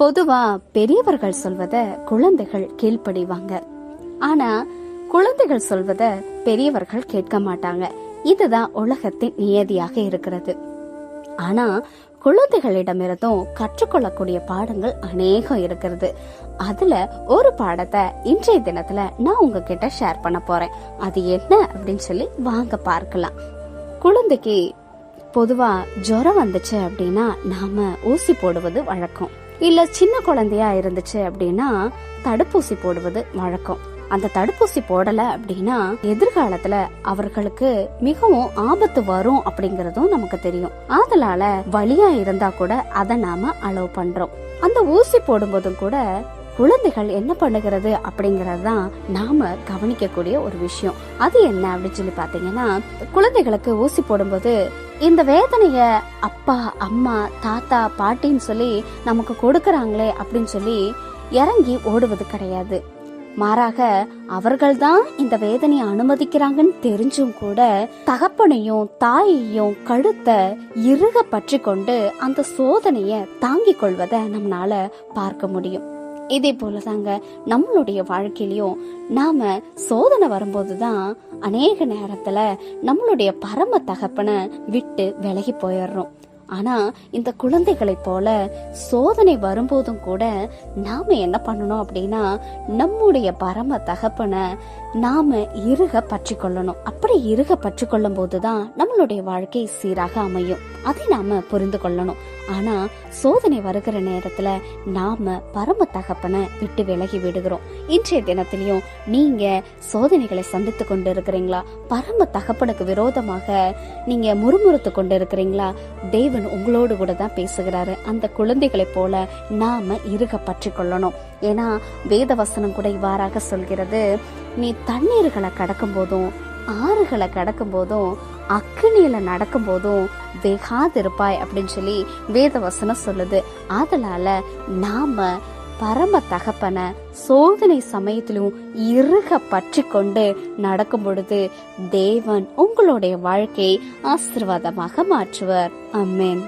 பொதுவா பெரியவர்கள் சொல்வத குழந்தைகள் கீழ்ப்படிவாங்க. ஆனா குழந்தைகள் சொல்வத பெரியவர்கள் கேட்க மாட்டாங்க. இதுதான் உலகத்தின் நியதியாக இருக்கிறது. ஆனா குழந்தைகளிடமிருந்தும் கற்றுக்கொள்ளக்கூடிய பாடங்கள் அநேகம் இருக்கிறது. அதுல ஒரு பாடத்தை இன்றைய தினத்துல நான் உங்ககிட்ட ஷேர் பண்ண போறேன். அது என்ன அப்படின்னு சொல்லி வாங்க பார்க்கலாம். குழந்தைக்கு பொதுவா ஜுரம் வந்துச்சு அப்படின்னா நாம ஊசி போடுவது வழக்கம். இல்ல சின்ன குழந்தையா இருந்துச்சு அப்படின்னா தடுப்பூசி போடுவது வழக்கம். அந்த தடுப்பூசி போடல அப்படின்னா எதிர்காலத்துல அவர்களுக்கு மிகவும் ஆபத்து வரும் அப்படிங்கறதும் நமக்கு தெரியும். அதனால வழியா இருந்தா கூட அதை நாம அலோவ் பண்றோம். அந்த ஊசி போடும்போதும் கூட குழந்தைகள் என்ன பண்ணுகிறது அப்படிங்கறது தான் நாம கவனிக்கக்கூடிய ஒரு விஷயம். அது என்ன அப்படின்னு சொல்லி பாத்தீங்கன்னா குழந்தைகளுக்கு ஊசி போடும்போது இந்த வேதனைய அப்பா அம்மா தாத்தா பாட்டின்னு சொல்லி நமக்கு கொடுக்கறாங்களே அப்படின்னு சொல்லி இறங்கி ஓடுவது கிடையாது. மாறாக அவர்கள்தான் இந்த வேதனையை அனுமதிக்கிறாங்கன்னு தெரிஞ்சும் கூட தகப்பனையும் தாயையும் கழுத்தை இறுக பற்றி கொண்டு அந்த சோதனைய தாங்கிக் கொள்வதை நம்மளால பார்க்க முடியும். இதே போலதாங்க நம்மளுடைய வாழ்க்கையிலையும் நாம சோதனை வரும்போது தான் அநேக நேரத்துல நம்மளுடைய பரம தகப்பனை விட்டு விலகி போயிடுறோம். ஆனா இந்த குழந்தைகளைப் போல சோதனை வரும்போதும் கூட நாம என்ன பண்ணணும் அப்படின்னா நம்முடைய பரம தகப்பனை நாம இருக பற்றி கொள்ளணும் அப்படி இறுக பற்றி கொள்ளும் போதுதான் நம்மளுடைய வாழ்க்கை சீராக அமையும். அதை நாம புரிந்து கொள்ளணும். ஆனா சோதனை வருகிற நேரத்துல நாம பரம தகப்பனை விட்டு விலகி விடுகிறோம். இன்றைய தினத்திலையும் நீங்க சோதனைகளை சந்தித்து கொண்டு இருக்கிறீங்களா பரம தகப்பனுக்கு விரோதமாக நீங்க முறுமுறுத்து கொண்டு இருக்கிறீங்களா தெய்வ தேவன் உங்களோடு கூட தான் பேசுகிறாரு. அந்த குழந்தைகளைப் போல நாம இருக பற்றி கொள்ளணும் ஏன்னா வேத வசனம் கூட இவ்வாறாக சொல்கிறது நீ தண்ணீர்களை கடக்கும் போதும் ஆறுகளை கடக்கும் போதும் அக்கினியில நடக்கும் போதும் வெகாதிருப்பாய் அப்படின்னு சொல்லி வேத வசனம் சொல்லுது. அதனால நாம பரம தகப்பனை சோதனை சமயத்திலும் இறுக பற்றி கொண்டு நடக்கும் பொழுது தேவன் உங்களுடைய வாழ்க்கையை ஆசிர்வாதமாக மாற்றுவார். அம்மேன்.